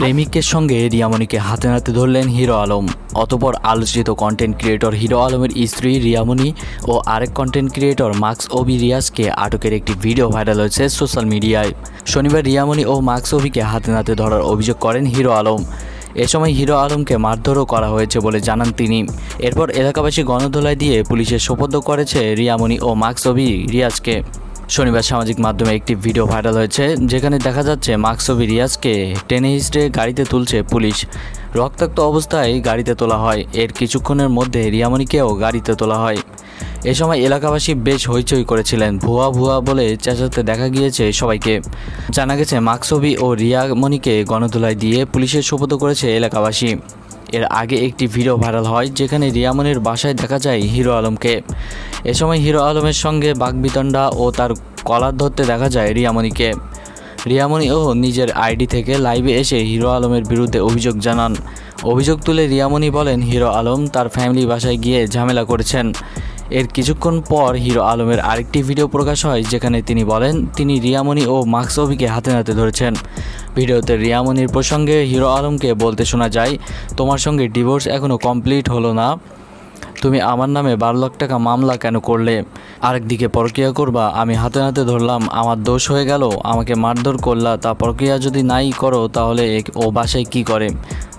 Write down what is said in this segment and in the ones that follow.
প্রেমিকের সঙ্গে রিয়ামণিকে হাতে নাতে ধরলেন হিরো আলম। অতপর আলোচিত কন্টেন্ট ক্রিয়েটর হিরো আলমের স্ত্রী রিয়ামণি ও আরেক কন্টেন্ট ক্রিয়েটর মার্কস ওবি রিয়াজকে আটকের একটি ভিডিও ভাইরাল হয়েছে সোশ্যাল মিডিয়ায় শনিবার রিয়ামণি ও মার্কস ওবিকে হাতে নাতে ধরার অভিযোগ করেন হিরো আলম। এ সময় হিরো আলমকে মারধরও করা হয়েছে বলে জানান তিনি। এরপর এলাকাবাসী গণধোলাই দিয়ে পুলিশের সোপর্দ করেছে রিয়ামণি ও মার্কস ওবি রিয়াজকে। শনিবার সামাজিক মাধ্যমে একটি ভিডিও ভাইরাল হয়েছে, যেখানে দেখা যাচ্ছে মার্কসবি রিয়াজকে টেনে হিস্ট্রে গাড়িতে তুলছে পুলিশ। রক্তাক্ত অবস্থায় গাড়িতে তোলা হয়। এর কিছুক্ষণের মধ্যে রিয়ামণিকেও গাড়িতে তোলা হয়। এ সময় এলাকাবাসী বেশ হইচই করেছিলেন। ভুয়া ভুয়া বলে চেঁচাতে দেখা গিয়েছে সবাইকে। জানা গেছে মার্কসবি ও রিয়ামণিকে গণধোলাই দিয়ে পুলিশের সোপর্দ করেছে এলাকাবাসী। এর আগে একটি ভিডিও ভাইরাল হয়, যেখানে রিয়ামনির বাসায় দেখা যায় হিরো আলমকে। এ সময় হিরো আলমের সঙ্গে বাগবিতণ্ডা ও তার কলার ধরতে দেখা যায় রিয়ামণিকে। রিয়ামণিও নিজের আইডি থেকে লাইভে এসে হিরো আলমের বিরুদ্ধে অভিযোগ জানান। অভিযোগ তুলে রিয়ামণি বলেন, হিরো আলম তার ফ্যামিলি বাসায় গিয়ে ঝামেলা করেছেন। এর কিছুক্ষণ পর হিরো আলমের আরেকটি ভিডিও প্রকাশ হয়, যেখানে তিনি বলেন, তিনি রিয়ামণি ও মার্কসবিকে হাতে নাতে ধরেছেন। ভিডিওতে রিয়ামণির প্রসঙ্গে হিরো আলমকে বলতে শোনা যায়, তোমার সঙ্গে ডিভোর্স এখনও কমপ্লিট হলো না। তুমি আমার নামে বারো লাখ টাকা মামলা কেন করলে? আরেকদিকে প্রক্রিয়া করবা, আমি হাতে হাতে ধরলাম, আমার দোষ হয়ে গেল, আমাকে মারধর করলা, তা প্রক্রিয়া যদি নাই করো, তাহলে এ- ও বাসায় কি করে?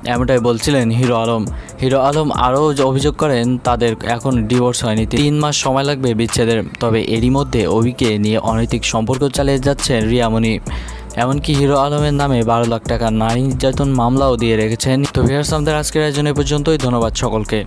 এমনটাই বলছিলেন হিরো আলম। হিরো আলম আরও অভিযোগ করেন, তাদের এখন ডিভোর্স হয়নি। তিন মাস সময় লাগবে বিচ্ছেদের, তবে এরই মধ্যে অভিকে নিয়ে অনৈতিক সম্পর্ক চালিয়ে যাচ্ছেন রিয়ামণি। এমনকি হিরো আলমের নামে বারো লাখ টাকা নারী নির্যাতন মামলাও দিয়ে রেখেছেন। তো ভিয়ার্স আমাদের আজকের আয়োজনে পর্যন্তই। ধন্যবাদ সকলকে।